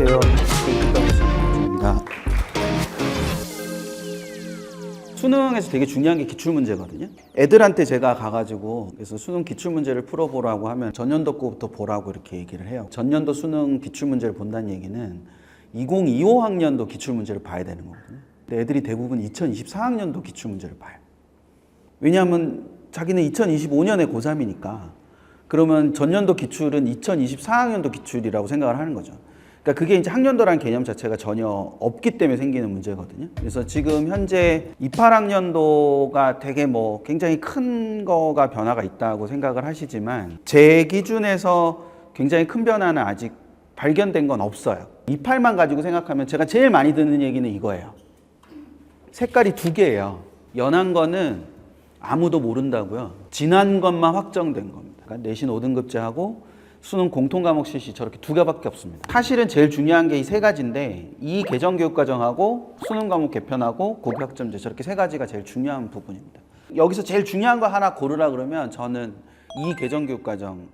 안녕하세요. 김덕수입니다. 수능에서 되게 중요한 게 기출 문제거든요. 애들한테 제가 가가지고 그래서 수능 기출 문제를 풀어보라고 하면 전년도 거부터 보라고 이렇게 얘기를 해요. 전년도 수능 기출 문제를 본다는 얘기는 2025 학년도 기출 문제를 봐야 되는 거거든요. 근데 애들이 대부분 2024학년도 기출 문제를 봐요. 왜냐하면 자기는 2025년에 고3이니까 그러면 전년도 기출은 2024학년도 기출이라고 생각을 하는 거죠. 그러니까 그게 이제 학년도라는 개념 자체가 전혀 없기 때문에 생기는 문제거든요. 그래서 지금 현재 28학년도가 되게 뭐 굉장히 큰 거가 변화가 있다고 생각을 하시지만 제 기준에서 굉장히 큰 변화는 아직 발견된 건 없어요. 28만 가지고 생각하면 제가 제일 많이 듣는 얘기는 이거예요. 색깔이 두 개예요. 연한 거는 아무도 모른다고요. 지난 것만 확정된 겁니다. 그러니까 내신 5등급제하고 수능 공통 과목 실시 저렇게 두 개밖에 없습니다. 사실은 제일 중요한 게 이 세 가지인데 이 개정 교육 과정하고 수능 과목 개편하고 고교학점제 저렇게 세 가지가 제일 중요한 부분입니다. 여기서 제일 중요한 거 하나 고르라 그러면 저는 이 개정 교육 과정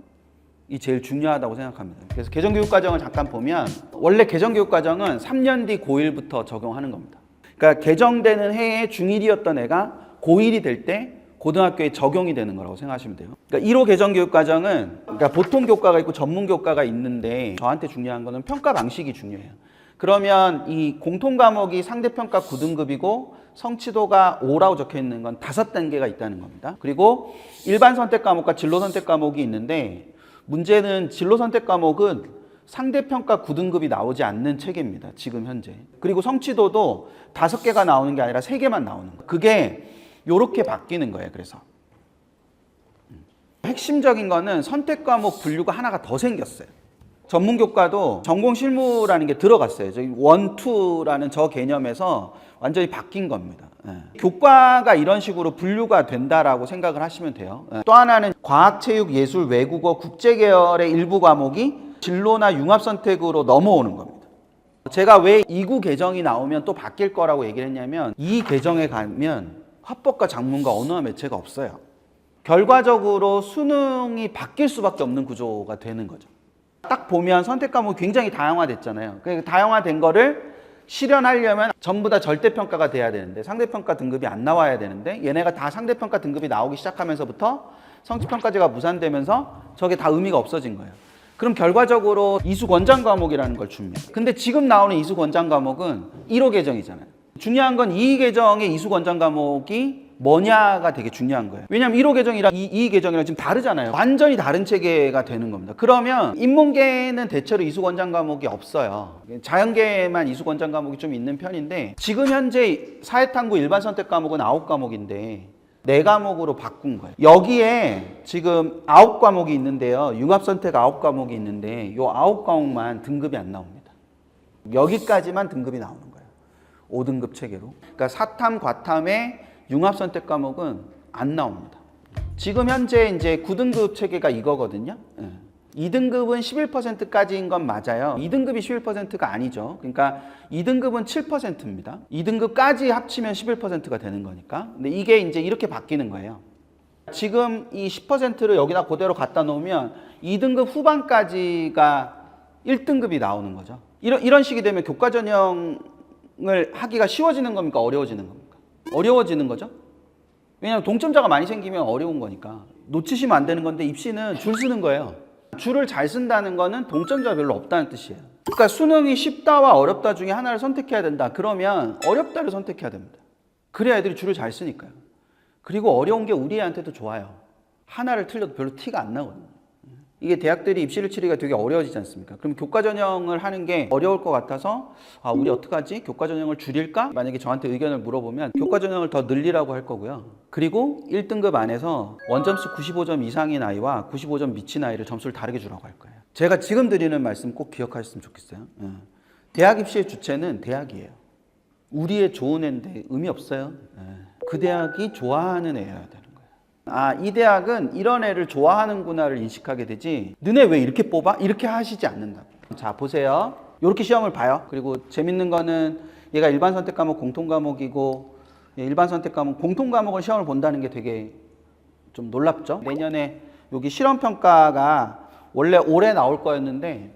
이 제일 중요하다고 생각합니다. 그래서 개정교육 과정을 잠깐 보면 원래 개정교육 과정은 3년 뒤 고1부터 적용하는 겁니다. 그러니까 개정되는 해에 중1이었던 애가 고1이 될 때 고등학교에 적용이 되는 거라고 생각하시면 돼요. 그러니까 1호 개정 교육 과정은 그러니까 보통 교과가 있고 전문 교과가 있는데 저한테 중요한 거는 평가 방식이 중요해요. 그러면 이 공통 과목이 상대평가 9등급이고 성취도가 5라고 적혀 있는 건 다섯 단계가 있다는 겁니다. 그리고 일반 선택 과목과 진로 선택 과목이 있는데 문제는 진로 선택 과목은 상대평가 9등급이 나오지 않는 체계입니다. 지금 현재. 그리고 성취도도 다섯 개가 나오는 게 아니라 세 개만 나오는 거예요. 그게 요렇게 바뀌는 거예요. 그래서. 음. 핵심적인 거는 선택 과목 분류가 하나가 더 생겼어요. 전문 교과도 전공 실무라는 게 들어갔어요. 저기 원, 투라는 저 개념에서 완전히 바뀐 겁니다. 예. 교과가 이런 식으로 분류가 된다라고 생각을 하시면 돼요. 예. 또 하나는 과학, 체육, 예술, 외국어, 국제 계열의 일부 과목이 진로나 융합 선택으로 넘어오는 겁니다. 제가 왜 2구 개정이 나오면 또 바뀔 거라고 얘기를 했냐면 이 개정에 가면 화법과 작문과 언어와 매체가 없어요. 결과적으로 수능이 바뀔 수밖에 없는 구조가 되는 거죠. 딱 보면 선택 과목이 굉장히 다양화됐잖아요. 그러니까 다양화된 거를 실현하려면 전부 다 절대평가가 돼야 되는데 상대평가 등급이 안 나와야 되는데 얘네가 다 상대평가 등급이 나오기 시작하면서부터 성취평가제가 무산되면서 저게 다 의미가 없어진 거예요. 그럼 결과적으로 이수 권장 과목이라는 걸 줍니다. 근데 지금 나오는 이수 권장 과목은 1호 개정이잖아요. 중요한 건이 개정의 이수 권장 과목이 뭐냐가 되게 중요한 거예요. 왜냐하면 1호 개정이랑 이, 이 개정이랑 지금 다르잖아요. 완전히 다른 체계가 되는 겁니다. 그러면 인문계는 대체로 이수 권장 과목이 없어요. 자연계에만 이수 권장 과목이 좀 있는 편인데 지금 현재 사회탐구 일반 선택 과목은 9과목인데 네 과목으로 바꾼 거예요. 여기에 지금 아홉 과목이 있는데요. 융합 선택 아홉 과목이 있는데 요 아홉 과목만 등급이 안 나옵니다. 여기까지만 등급이 나오는 거예요. 5등급 체계로. 그러니까 사탐, 과탐의 융합 선택 과목은 안 나옵니다. 지금 현재 이제 9등급 체계가 이거거든요. 예. 2등급은 11%까지인 건 맞아요. 2등급이 11%가 아니죠. 그러니까 2등급은 7%입니다. 2등급까지 합치면 11%가 되는 거니까. 근데 이게 이제 이렇게 바뀌는 거예요. 지금 이 10%를 여기다 그대로 갖다 놓으면 2등급 후반까지가 1등급이 나오는 거죠. 이런, 이런 식이 되면 교과 전형 을 하기가 쉬워지는 겁니까? 어려워지는 겁니까? 어려워지는 거죠. 왜냐하면 동점자가 많이 생기면 어려운 거니까. 놓치시면 안 되는 건데 입시는 줄 쓰는 거예요. 줄을 잘 쓴다는 거는 동점자가 별로 없다는 뜻이에요. 그러니까 수능이 쉽다와 어렵다 중에 하나를 선택해야 된다. 그러면 어렵다를 선택해야 됩니다. 그래야 애들이 줄을 잘 쓰니까요. 그리고 어려운 게 우리 애한테도 좋아요. 하나를 틀려도 별로 티가 안 나거든요. 이게 대학들이 입시를 치르기가 되게 어려워지지 않습니까? 그럼 교과 전형을 하는 게 어려울 것 같아서 아, 우리 어떡하지? 교과 전형을 줄일까? 만약에 저한테 의견을 물어보면 교과 전형을 더 늘리라고 할 거고요. 그리고 1등급 안에서 원점수 95점 이상인 아이와 95점 미친 아이를 점수를 다르게 주라고 할 거예요. 제가 지금 드리는 말씀 꼭 기억하셨으면 좋겠어요. 예. 대학 입시의 주체는 대학이에요. 우리의 좋은 애인데 의미 없어요. 예. 그 대학이 좋아하는 애여야 거예요. 아, 이 대학은 이런 애를 좋아하는구나를 인식하게 되지. 너네 왜 이렇게 뽑아? 이렇게 하시지 않는다. 자, 보세요. 이렇게 시험을 봐요. 그리고 재밌는 거는 얘가 일반 선택 과목 공통 과목이고 예, 일반 선택 과목 공통 과목을 시험을 본다는 게 되게 좀 놀랍죠. 내년에 여기 실험 평가가 원래 올해 나올 거였는데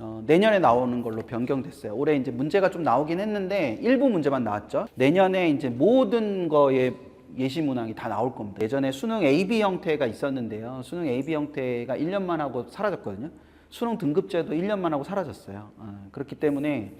어, 내년에 나오는 걸로 변경됐어요. 올해 이제 문제가 좀 나오긴 했는데 일부 문제만 나왔죠. 내년에 이제 모든 거에 예시 문항이 다 나올 겁니다. 예전에 수능 AB 형태가 있었는데요. 수능 AB 형태가 1년만 하고 사라졌거든요. 수능 등급제도 1년만 하고 사라졌어요. 어, 그렇기 때문에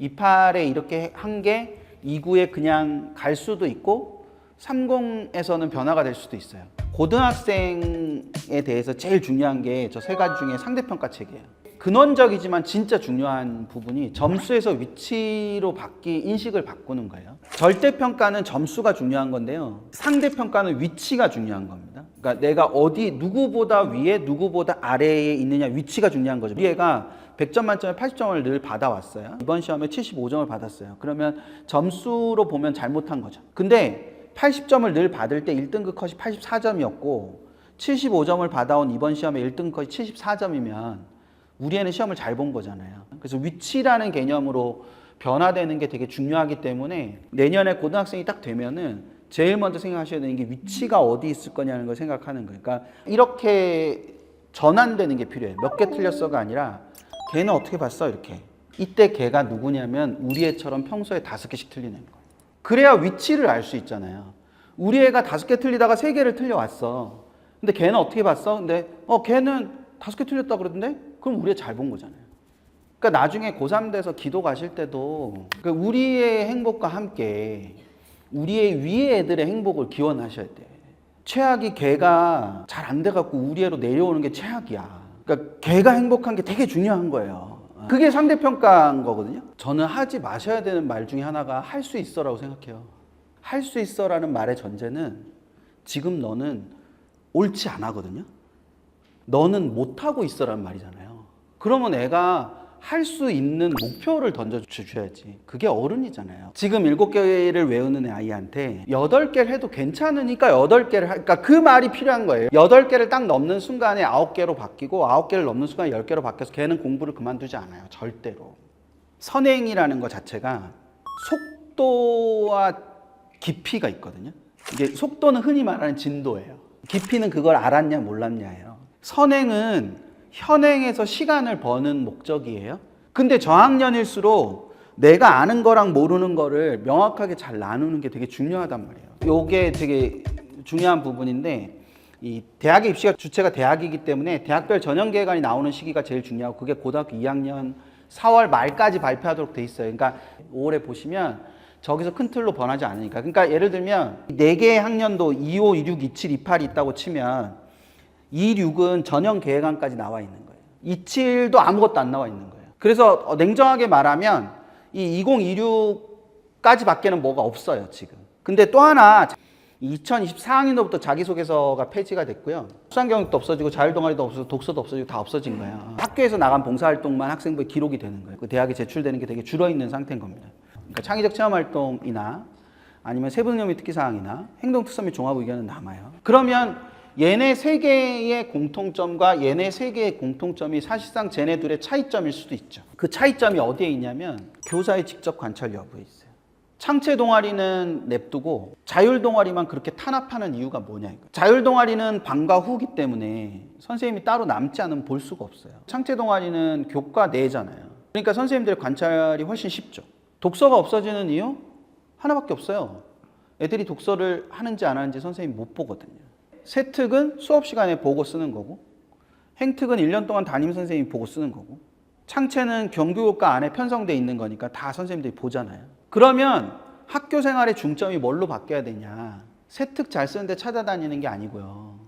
28에 이렇게 한 게 29에 그냥 갈 수도 있고 30에서는 변화가 될 수도 있어요. 고등학생에 대해서 제일 중요한 게 저 세 가지 중에 상대평가 체계예요. 근원적이지만 진짜 중요한 부분이 점수에서 위치로 바뀌 인식을 바꾸는 거예요. 절대 평가는 점수가 중요한 건데요. 상대 평가는 위치가 중요한 겁니다. 그러니까 내가 어디 누구보다 위에 누구보다 아래에 있느냐 위치가 중요한 거죠. 얘가 100점 만점에 80점을 늘 받아왔어요. 이번 시험에 75점을 받았어요. 그러면 점수로 보면 잘못한 거죠. 근데 80점을 늘 받을 때 1등급 컷이 84점이었고 75점을 받아온 이번 시험에 1등급 컷이 74점이면 우리 애는 시험을 잘 본 거잖아요. 그래서 위치라는 개념으로 변화되는 게 되게 중요하기 때문에 내년에 고등학생이 딱 되면은 제일 먼저 생각하셔야 되는 게 위치가 어디 있을 거냐는 걸 생각하는 거예요. 그러니까 이렇게 전환되는 게 필요해요. 몇 개 틀렸어가 아니라 걔는 어떻게 봤어? 이렇게. 이때 걔가 누구냐면 우리 애처럼 평소에 다섯 개씩 틀리는 거예요. 그래야 위치를 알 수 있잖아요. 우리 애가 다섯 개 틀리다가 세 개를 틀려왔어. 근데 걔는 어떻게 봤어? 근데 어 걔는 다섯 개 틀렸다 그러던데? 그럼 우리 애잘본 거잖아요. 그러니까 나중에 고3 돼서 기도 가실 때도 그 우리의 행복과 함께 우리의 위의 애들의 행복을 기원하셔야 돼. 최악이 걔가 잘 안 돼갖고 우리 애로 내려오는 게 최악이야. 그러니까 걔가 행복한 게 되게 중요한 거예요. 그게 상대평가인 거거든요. 저는 하지 마셔야 되는 말 중에 하나가 할 수 있어라고 생각해요. 할 수 있어라는 말의 전제는 지금 너는 옳지 않아거든요. 너는 못하고 있어라는 말이잖아요. 그러면 애가 할 수 있는 목표를 던져주셔야지. 그게 어른이잖아요. 지금 일곱 개를 외우는 아이한테 여덟 개를 해도 괜찮으니까 여덟 개를 하, 그러니까 그 말이 필요한 거예요. 여덟 개를 딱 넘는 순간에 아홉 개로 바뀌고 아홉 개를 넘는 순간에 열 개로 바뀌어서 걔는 공부를 그만두지 않아요. 절대로. 선행이라는 것 자체가 속도와 깊이가 있거든요. 이게 속도는 흔히 말하는 진도예요. 깊이는 그걸 알았냐 몰랐냐예요. 선행은 현행에서 시간을 버는 목적이에요. 근데 저학년일수록 내가 아는 거랑 모르는 거를 명확하게 잘 나누는 게 되게 중요하단 말이에요. 요게 되게 중요한 부분인데 이 대학의 입시가 주체가 대학이기 때문에 대학별 전형 계획안이 나오는 시기가 제일 중요하고 그게 고등학교 2학년 4월 말까지 발표하도록 돼 있어요. 그러니까 5월에 보시면 저기서 큰 틀로 변하지 않으니까. 그러니까 예를 들면 네 개의 학년도 25, 26, 27, 28이 있다고 치면 26은 전형 계획안까지 나와 있는 거예요. 27도 아무것도 안 나와 있는 거예요. 그래서 어, 냉정하게 말하면 이 2026까지 밖에는 뭐가 없어요, 지금. 근데 또 하나 2024학년도부터 자기소개서가 폐지가 됐고요. 수상경력도 없어지고 자율동아리도 없어지고 독서도 없어지고 다 없어진 거예요. 학교에서 나간 봉사활동만 학생부에 기록이 되는 거예요. 그 대학에 제출되는 게 되게 줄어있는 상태인 겁니다. 그러니까 창의적 체험활동이나 아니면 세부능력및 특기사항이나 행동특성 및 종합의견은 남아요. 그러면 얘네 세 개의 공통점과 얘네 세 개의 공통점이 사실상 쟤네 둘의 차이점일 수도 있죠. 그 차이점이 어디에 있냐면 교사의 직접 관찰 여부에 있어요. 창체 동아리는 냅두고 자율 동아리만 그렇게 탄압하는 이유가 뭐냐 이거. 자율 동아리는 방과 후기 때문에 선생님이 따로 남지 않으면 볼 수가 없어요. 창체 동아리는 교과 내잖아요. 그러니까 선생님들의 관찰이 훨씬 쉽죠. 독서가 없어지는 이유 하나밖에 없어요. 애들이 독서를 하는지 안 하는지 선생님이 못 보거든요. 세특은 수업 시간에 보고 쓰는 거고 행특은 1년 동안 담임 선생님이 보고 쓰는 거고 창체는 경교육과 안에 편성돼 있는 거니까 다 선생님들이 보잖아요. 그러면 학교 생활의 중점이 뭘로 바뀌어야 되냐? 세특 잘 쓰는데 찾아다니는 게 아니고요.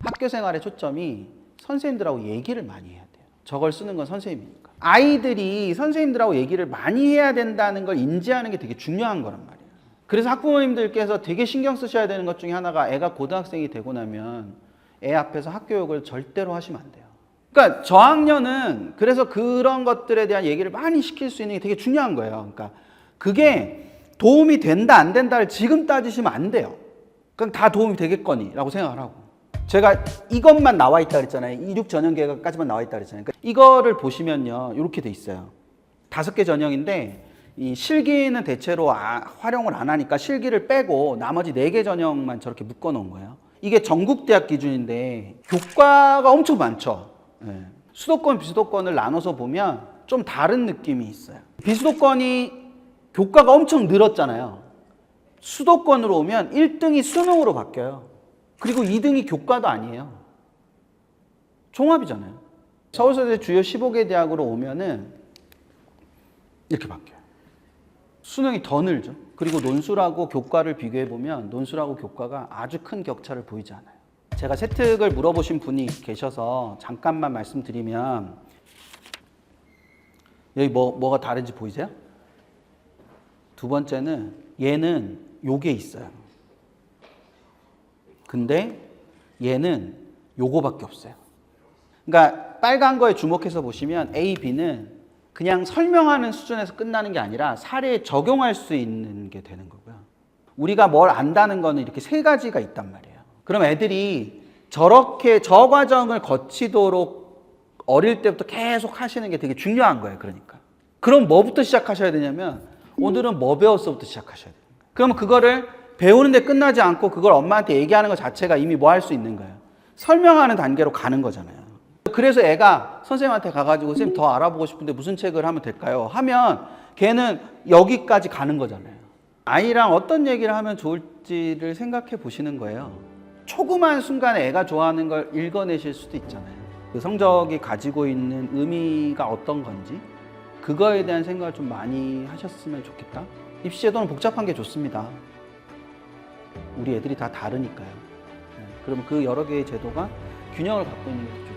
학교 생활의 초점이 선생님들하고 얘기를 많이 해야 돼요. 저걸 쓰는 건 선생님이니까. 아이들이 선생님들하고 얘기를 많이 해야 된다는 걸 인지하는 게 되게 중요한 거란 말이에요. 그래서 학부모님들께서 되게 신경 쓰셔야 되는 것 중에 하나가 애가 고등학생이 되고 나면 애 앞에서 학교육을 절대로 하시면 안 돼요. 그러니까 저학년은 그래서 그런 것들에 대한 얘기를 많이 시킬 수 있는 게 되게 중요한 거예요. 그러니까 그게 도움이 된다 안 된다를 지금 따지시면 안 돼요. 그럼 다 도움이 되겠거니라고 생각을 하고. 제가 이것만 나와 있다 그랬잖아요. 이륙 전형 계획까지만 나와 있다 그랬잖아요. 그러니까 이거를 보시면요. 이렇게 돼 있어요. 다섯 개 전형인데 이 실기는 대체로 아- 활용을 안 하니까 실기를 빼고 나머지 네 개 전형만 저렇게 묶어 놓은 거예요. 이게 전국 대학 기준인데 교과가 엄청 많죠. 예. 수도권 비수도권을 나눠서 보면 좀 다른 느낌이 있어요. 비수도권이 교과가 엄청 늘었잖아요. 수도권으로 오면 1등이 수능으로 바뀌어요. 그리고 2등이 교과도 아니에요. 종합이잖아요. 서울서대 주요 15개 대학으로 오면은 이렇게 바뀌어요. 수능이 더 늘죠. 그리고 논술하고 교과를 비교해 보면 논술하고 교과가 아주 큰 격차를 보이지 않아요. 제가 세특을 물어보신 분이 계셔서 잠깐만 말씀드리면 여기 뭐 뭐가 다른지 보이세요? 두 번째는 얘는 요게 있어요. 근데 얘는 요거밖에 없어요. 그러니까 빨간 거에 주목해서 보시면 A, B는 그냥 설명하는 수준에서 끝나는 게 아니라 사례에 적용할 수 있는 게 되는 거고요. 우리가 뭘 안다는 거는 이렇게 세 가지가 있단 말이에요. 그럼 애들이 저렇게 저 과정을 거치도록 어릴 때부터 계속 하시는 게 되게 중요한 거예요. 그러니까. 그럼 뭐부터 시작하셔야 되냐면 오늘은 뭐 배웠어부터 시작하셔야 돼요. 그러면 그거를 배우는데 끝나지 않고 그걸 엄마한테 얘기하는 것 자체가 이미 뭐 할 수 있는 거예요. 설명하는 단계로 가는 거잖아요. 그래서 애가 선생님한테 가가지고 선생님 더 알아보고 싶은데 무슨 책을 하면 될까요? 하면 걔는 여기까지 가는 거잖아요. 아이랑 어떤 얘기를 하면 좋을지를 생각해 보시는 거예요. 초구만 순간에 애가 좋아하는 걸 읽어내실 수도 있잖아요. 그 성적이 가지고 있는 의미가 어떤 건지 그거에 대한 생각을 좀 많이 하셨으면 좋겠다. 입시 제도는 복잡한 게 좋습니다. 우리 애들이 다 다르니까요. 네, 그러면 그 여러 개의 제도가 균형을 갖고 있는 게더 좋죠.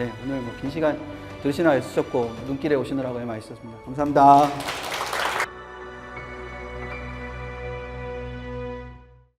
네, 오늘 뭐 긴 시간 들으시나 애쓰셨고 눈길에 오시느라고 많이 있었습니다. 감사합니다.